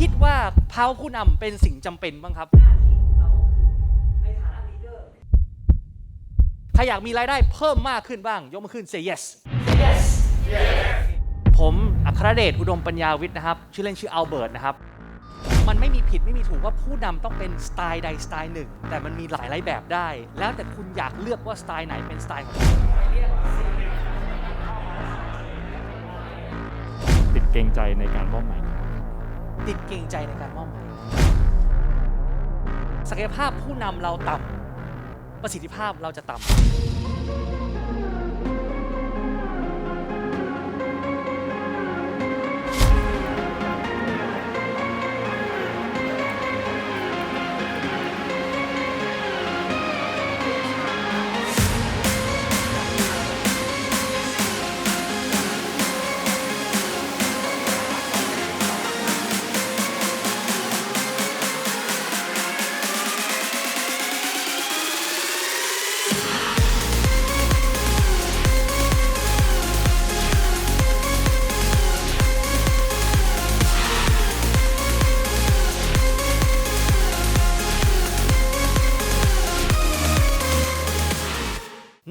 คิดว่าภาวะผู้นำเป็นสิ่งจำเป็นบ้างครับใครอยากมีรายได้เพิ่มมากขึ้นบ้าง ยกมือขึ้น say yes yes ผมอัครเดชอุดมปัญญาวิทย์นะครับ ชื่อเล่นชื่ออัลเบิร์ตนะครับ มันไม่มีผิดไม่มีถูกว่าผู้นำต้องเป็นสไตล์ใดสไตล์หนึ่ง แต่มันมีหลายหลายแบบได้ แล้วแต่คุณอยากเลือกว่าสไตล์ไหนเป็นสไตล์ของคุณติดเกรงใจในการมอบหมาย ติดเกรงใจในการมอบหมายศักยภาพผู้นำเราต่ำประสิทธิภาพเราจะต่ำ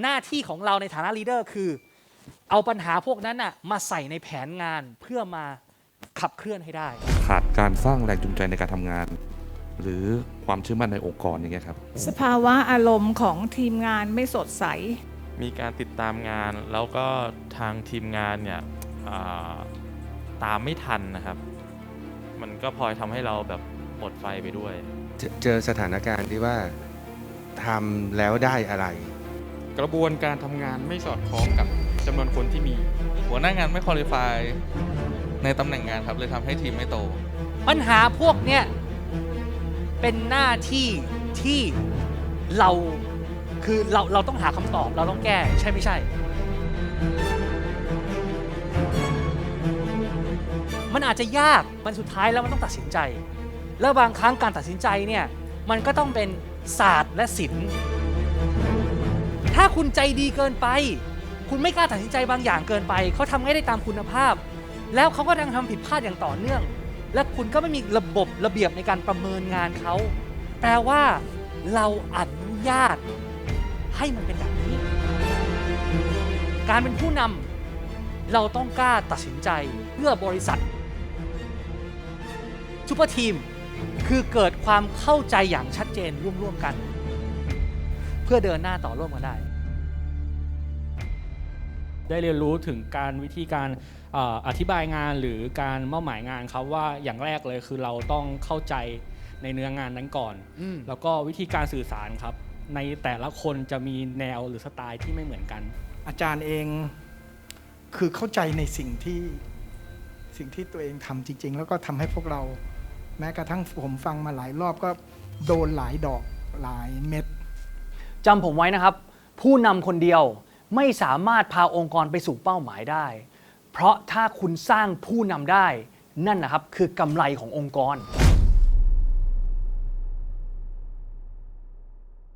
หน้าที่ของเราในฐานะลีดเดอร์คือ เอาปัญหาพวกนั้นน่ะมาใส่ในแผนงานเพื่อมาขับเคลื่อนให้ได้ ขาดการสร้างแรงจูงใจในการทำงาน หรือความเชื่อมั่นในองค์กรอย่างเงี้ยครับ สภาวะอารมณ์ของทีมงานไม่สดใส มีการติดตามงานแล้วก็ทางทีมงานเนี่ยอ่าตามไม่ทันนะครับ มันก็พลอยทำให้เราแบบหมดไฟไปด้วย เจอเจอสถานการณ์ที่ว่าทำแล้วได้อะไร กระบวนการทำงานไม่สอดคล้องกับจำนวนคนที่มี หัวหน้างานไม่คุริฟายในตำแหน่งงานครับเลยทำให้ทีมไม่โต ปัญหาพวกเนี้ยเป็นหน้าที่ที่เราคือเราเราต้องหาคำตอบเราต้องแก้ใช่ไม่ใช่ มันอาจจะยากมันสุดท้ายแล้วมันต้องตัดสินใจ แล้วบางครั้งการตัดสินใจเนี่ยมันก็ต้องเป็นศาสตร์และศิลป์ ถ้าคุณใจดีเกินไป คุณไม่กล้าตัดสินใจบางอย่างเกินไป เขาทำให้ได้ตามคุณภาพ แล้วเขาก็ยังทำผิดพลาดอย่างต่อเนื่อง และคุณก็ไม่มีระบบระเบียบในการประเมินงานเขา แปลว่าเราอนุญาต ให้มันเป็นแบบนี้ การเป็นผู้นำเราต้องกล้าตัดสินใจเพื่อบริษัทซูเปอร์ทีมคือเกิดความเข้าใจอย่างชัดเจนร่วมๆกัน เพื่อเดินหน้าต่อร่วมกันได้ ได้เรียนรู้ถึงการวิธีการเอ่ออธิบายงานหรือการมอบหมายงานครับว่าอย่างแรกเลยคือเราต้องเข้าใจในเนื้องานนั้นก่อนอืมแล้วก็วิธีการสื่อสารครับ ในแต่ละคนจะมีแนวหรือสไตล์ที่ไม่เหมือนกัน อาจารย์เองคือเข้าใจในสิ่งที่สิ่งที่ตัวเองทำจริง ๆ แล้วก็ทำให้พวกเรา แม้กระทั่งผมฟังมาหลายรอบก็โดนหลายดอกหลายเม็ดจำผมไว้นะครับ ผู้นำคนเดียว ไม่สามารถพาองค์กรไปสู่เป้าหมายได้ เพราะถ้าคุณสร้างผู้นำได้ นั่นนะครับคือกำไรขององค์กร